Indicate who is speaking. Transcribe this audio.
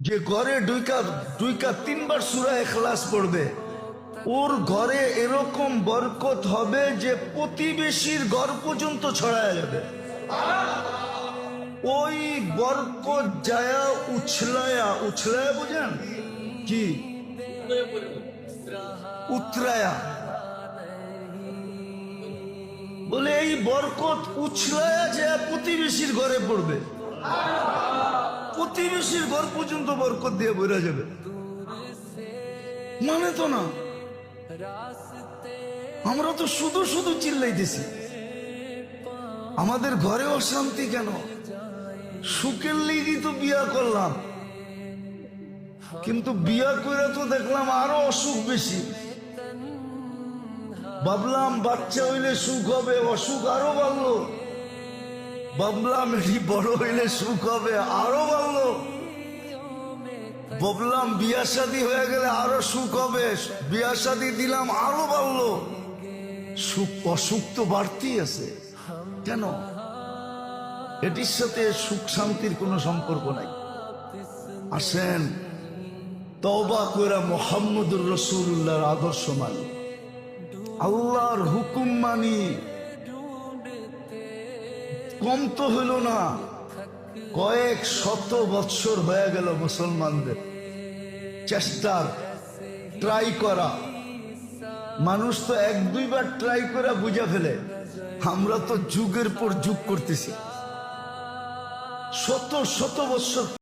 Speaker 1: যে ঘরে দুইকা দুইকা তিনবার সুরা এখলাস পড়বে, ওর ঘরে এরকম বরকত হবে যে প্রতিবেশীর ঘর পর্যন্ত ছড়ায় যাবে। ওই বরকত যায়া উছলায়া উছলায়া বুঝেন? কি? উতরায়া। বলে এই বরকত উছলায়া যা প্রতিবেশীর ঘরে পড়বে। প্রতিবেশীর ঘর পর্যন্ত বরকত দিয়ে বেরা যাবে। মানে তো না। আমরা তো শুধু শুধু চিল্লাইতেছি। আমাদের ঘরে অশান্তি কেন? সুখের লিগই তো বিয়া করলাম। কিন্তু বিয়া করে তো দেখলাম আরও অসুখ বেশি। ভাবলাম বাচ্চা হইলে সুখ হবে, অসুখ আরও বাড়লো। ভাবলাম এটি বড় হইলে সুখ হবে? আরও বাড়লো ভাবলাম বিয়া শাদী হয়ে গেলে আরও সুখ হবে। বিয়া শাদী দিলাম, আরও বাড়লো সুখ, অসুখ তো বাড়তেই আছে। কেন? এটির সাথে সুখ শান্তির কোনো সম্পর্ক নাই। আসেন তবা কইরা মোহাম্মদুর রসুল্লাহর আদর্শ মানি। আল্লাহর হুকুম মানি। কম তো হইল না। কয়েক শত বৎসর হয়ে গেল মুসলমানদের। চেষ্টার ট্রাই করা। মানুষ তো এক দুইবার ট্রাই করে বুঝা ফেলে। আমরা তো যুগের পর যুগ করতেছি। শত শত বৎসর